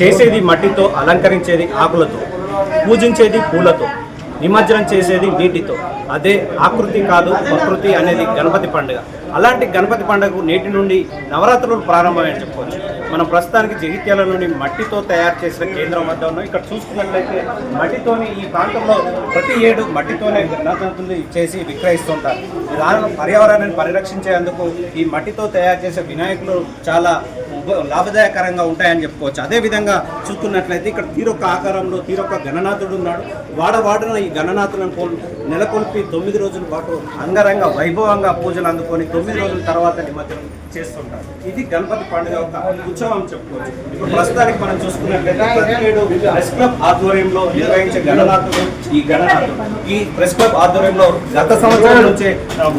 చేసేది మట్టితో అలంకరించేది ఆకులతో పూజించేది పూలతో నిమజ్జనం చేసేది నీటితో. అదే ఆకృతి కాదు ప్రకృతి అనేది గణపతి పండుగ. అలాంటి గణపతి పండుగకు నేటి నుండి నవరాత్రులు ప్రారంభమని చెప్పుకోవచ్చు. మనం ప్రస్తుతానికి జగిత్యాల నుండి మట్టితో తయారు చేసిన కేంద్రం వద్ద ఉన్నాం. ఇక్కడ చూసుకున్నట్లయితే మట్టితోని ఈ ప్రాంతంలో ప్రతి ఏడు మట్టితోనే గణపతులు చేసి విక్రయిస్తుంటారు. దాని పర్యావరణాన్ని పరిరక్షించేందుకు ఈ మట్టితో తయారు చేసే వినాయకులు చాలా లాభదాయకరంగా ఉంటాయని చెప్పుకోవచ్చు. అదేవిధంగా చూసుకున్నట్లయితే ఇక్కడ తీరొక్క ఆకారంలో తీరొక్క గణనాథుడు ఉన్నాడు. వాడవాడున ఈ గణనాథులను కోల్ నెలకొల్పి తొమ్మిది రోజుల పాటు అంగరంగ వైభవంగా పూజలు అందుకొని తొమ్మిది రోజుల తర్వాత నిమజ్జనం చేస్తుంటారు. ఇది గణపతి పండుగ ఒక ఉత్సవం చెప్పుకోవచ్చు. ఇప్పుడు ప్రస్తుతానికి మనం చూసుకున్నట్లయితే ప్రతి ప్రెస్ క్లబ్ ఆధ్వర్యంలో నిర్వహించే గణనాథుడు ఈ గణనాథుడు. ఈ ప్రెస్ క్లబ్ ఆధ్వర్యంలో గత సంవత్సరం నుంచే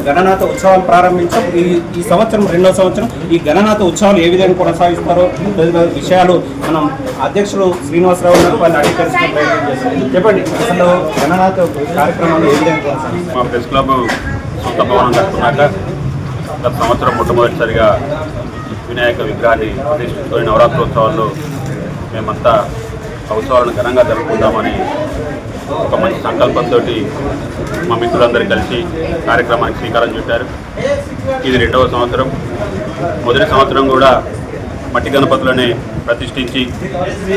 గణనాథ ఉత్సవాలు ప్రారంభించాం. ఈ ఈ సంవత్సరం రెండో సంవత్సరం ఈ గణనాథ ఉత్సవాలు ఏ విధంగా కొనసాగిస్తారో తదితర విషయాలు మనం అధ్యక్షులు శ్రీనివాసరావు గారు వాళ్ళు అడిగి తెలుసుకునే ప్రయత్నం చేస్తాం. చెప్పండి అసలు గణనాథ కార్యక్రమాలు ఏ విధంగా మా ప్రెస్ క్లబ్ సొంత భవనం కట్టుకున్నాక గత సంవత్సరం మొట్టమొదటిసారిగా వినాయక విగ్రహాన్ని ప్రతిష్ఠించుకొని నవరాత్రోత్సవాల్లో మేమంతా ఉత్సవాలను ఘనంగా జరుపుకుందామని ఒక మంచి సంకల్పంతో మా మిత్రులందరూ కలిసి కార్యక్రమానికి శ్రీకారం చుట్టారు. ఇది రెండవ సంవత్సరం. మొదటి సంవత్సరం కూడా మట్టి గణపతులనే ప్రతిష్ఠించి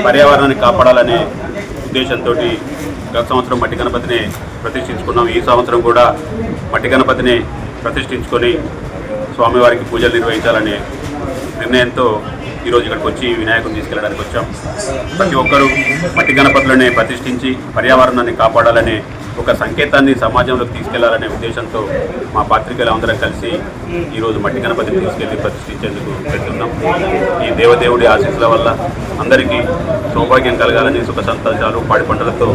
పర్యావరణాన్ని కాపాడాలనే ఉద్దేశంతో గత సంవత్సరం మట్టి గణపతిని ప్రతిష్ఠించుకున్నాం. ఈ సంవత్సరం కూడా మట్టి గణపతిని ప్రతిష్ఠించుకొని స్వామివారికి పూజలు నిర్వహించాలనే నిర్ణయంతో ఈరోజు ఇక్కడికి వచ్చి వినాయకుడిని తీసుకెళ్ళడానికి వచ్చాం. ప్రతి ఒక్కరూ మట్టి గణపతులని ప్రతిష్ఠించి పర్యావరణాన్ని కాపాడాలనే ఒక సంకేతాన్ని సమాజంలోకి తీసుకెళ్ళాలనే ఉద్దేశంతో మా పాత్రికలు అందరం కలిసి ఈరోజు మట్టి గణపతిని తీసుకెళ్ళి ప్రతిష్ఠించేందుకు పెడుతున్నాం ఈ దేవదేవుడి ఆశీస్సుల వల్ల అందరికీ సౌభాగ్యం కలగాలని సుఖ సంతోషాలు పాడి పంటలతో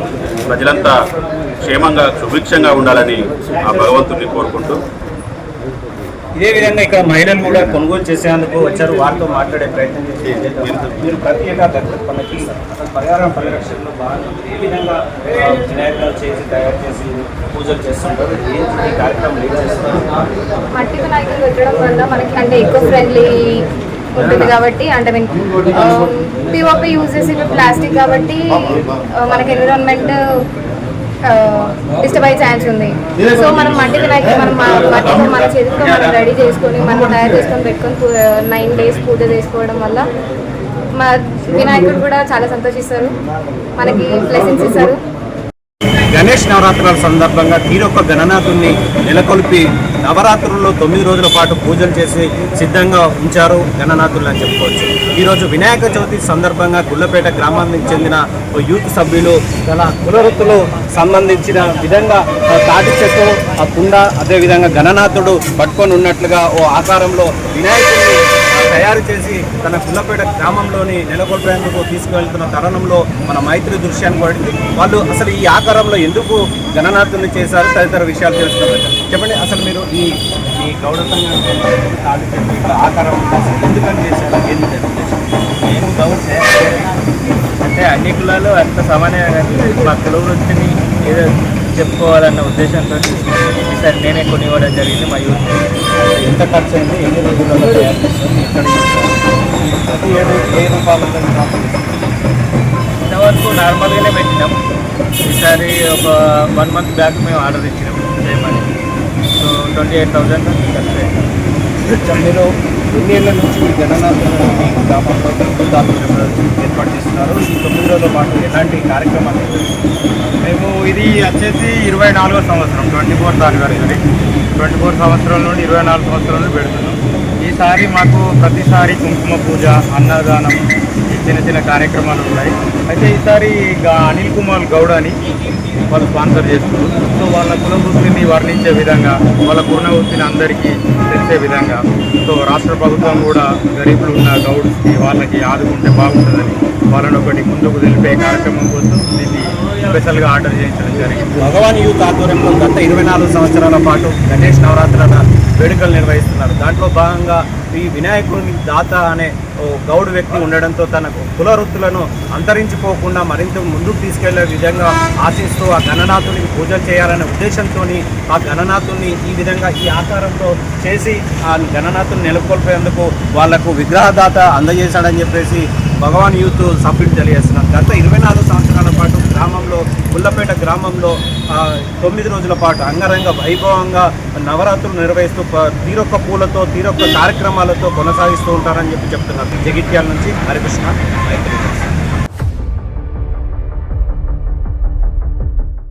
ప్రజలంతా క్షేమంగా సుభిక్షంగా ఉండాలని ఆ భగవంతుడిని కోరుకుంటూ ఇదే విధంగా ఇక్కడ మహిళలు కూడా కొనుగోలు చేసేందుకు వచ్చారు. వారితో మాట్లాడే ప్రయత్నం చేసి మీరు ప్రత్యేక పర్యావరణ పరిరక్షణలో భాగంగా ఏ విధంగా వినాయకులు చేసి తయారు చేసి పూజలు చేస్తుంటారు? ఈ కార్యక్రమం ఏం మట్టి వినాయకులు పెట్టడం వల్ల మనకి అంటే ఎక్కువ ఫ్రెండ్లీ ఉంటుంది కాబట్టి అంటే మీన్ పిఓపి యూజ్ చేసి ప్లాస్టిక్ కాబట్టి uh, మనకి ఎన్విరాన్మెంట్ డిస్టర్బ్ అయ్యే ఛాన్స్ ఉంది. సో మనం మట్టి వినాయకులు మనం మట్టి మన చేతితో మనం రెడీ చేసుకొని మనం తయారు చేసుకొని పెట్టుకొని నైన్ డేస్ పూజ చేసుకోవడం వల్ల మా వినాయకుడు కూడా చాలా సంతోషిస్తారు. మనకి బ్లెస్సింగ్స్ ఇస్తారు. గణేష్ నవరాత్రుల సందర్భంగా తీరొక్క గణనాథుని నెలకొల్పి నవరాత్రుల్లో తొమ్మిది రోజుల పాటు పూజలు చేసి సిద్ధంగా ఉంచారు గణనాథులు అని చెప్పుకోవచ్చు. ఈరోజు వినాయక చవితి సందర్భంగా గుళ్ళపేట గ్రామానికి చెందిన ఓ యూత్ సభ్యులు తన కులవృత్తులు సంబంధించిన విధంగా తాటి చెట్టు ఆ కుండ అదేవిధంగా గణనాథుడు పట్టుకొని ఉన్నట్లుగా ఓ ఆకారంలో వినాయకుడిని తయారు చేసి తన గుల్లపేట గ్రామంలోని నెలకొల్పేందుకు తీసుకువెళ్తున్న తరుణంలో మన మైత్రి దృశ్యాన్ని పడింది వాళ్ళు అసలు ఈ ఆకారంలో ఎందుకు గణనార్థులు చేశారు? తదితర విషయాలు తెలుసుకున్నారు చెప్పండి అసలు మీరు ఈ ఈ గౌడతంగా ఇక్కడ ఆకారం ఎందుకని చేశారు? ఏం నేను గౌడ్ అంటే అన్ని కులాలు అంత సమానమే కానీ మా కుల వృత్తిని ఏదో చెప్పుకోవాలన్న ఉద్దేశంతో ఈసారి నేనే కొని ఇవ్వడం జరిగింది మా యూత్. ఎంత ఖర్చు అయింది ఎన్ని రోజులలో? ప్రతి ఏడు ఏ రూపాయలతో ఇంతవరకు నార్మల్గానే పెట్టినాం. ఈసారి ఒక వన్ మంత్ బ్యాక్ మేము ఆర్డర్ ఇచ్చినాం. చేయమని సో ట్వంటీ ఎయిట్ థౌజండ్ ఖర్చు అయింది. మీరు ఎన్ని ఏళ్ళ నుంచి ఈ గణనాథులను గ్రామంలో ఏర్పాటు చేస్తున్నారు? ఈ తొమ్మిది రోజుల పాటు ఎలాంటి కార్యక్రమాలు మేము ఇది వచ్చేసి ఇరవై నాలుగో సంవత్సరం twenty fourth anniversary twenty four సంవత్సరం నుండి ఇరవై నాలుగు సంవత్సరం నుండి పెడుతున్నాం. ఈసారి మాకు ప్రతిసారి కుంకుమ పూజ అన్నదానం ఈ చిన్న చిన్న కార్యక్రమాలు ఉన్నాయి. అయితే ఈసారి అనిల్ కుమార్ గౌడ్ అని వాళ్ళు స్పాన్సర్ చేస్తున్నారు. సో వాళ్ళ కుల వృత్తిని వర్ణించే విధంగా వాళ్ళ కుల వృత్తిని అందరికీ తెలిసే విధంగా. సో రాష్ట్ర ప్రభుత్వం కూడా గరీబులు ఉన్న గౌడ్స్కి వాళ్ళకి ఆదుకుంటే బాగుంటుందని వాళ్ళని ఒకటి ముందుకు తెలిపే కార్యక్రమం కోసం దీన్ని స్పెషల్గా ఆర్డర్ చేయించడం జరిగింది. భగవాన్ యూత్ ఆధ్వర్యంలో గత ఇరవై నాలుగు సంవత్సరాల పాటు గణేష్ నవరాత్రుల వేడుకలు నిర్వహిస్తున్నారు. దాంట్లో భాగంగా ఈ వినాయకుని దాత అనే ఓ గౌడ్ వ్యక్తి ఉండడంతో తన కుల వృత్తులను అంతరించిపోకుండా మరింత ముందుకు తీసుకెళ్ళే విధంగా ఆశిస్తూ ఆ గణనాథుని పూజ చేయాలనే ఉద్దేశంతో ఆ గణనాథుని ఈ విధంగా ఈ ఆకారంతో చేసి ఆ గణనాథుని నెలకొల్పేందుకు వాళ్ళకు విగ్రహదాత అందజేశాడని చెప్పేసి భగవాన్ యూత్ సభ్యులు తెలియజేస్తున్నారు. గత ఇరవై నాలుగు సంవత్సరాలు ముళ్ళపేట గ్రామంలో తొమ్మిది రోజుల పాటు అంగరంగ వైభవంగా నవరాత్రులు నిర్వహిస్తూ తీరొక్క పూలతో తీరొక్క కార్యక్రమాలతో కొనసాగిస్తూ ఉంటారని చెప్పి చెప్తున్నారు. జగిత్యాల నుంచి హరికృష్ణ మైత్రి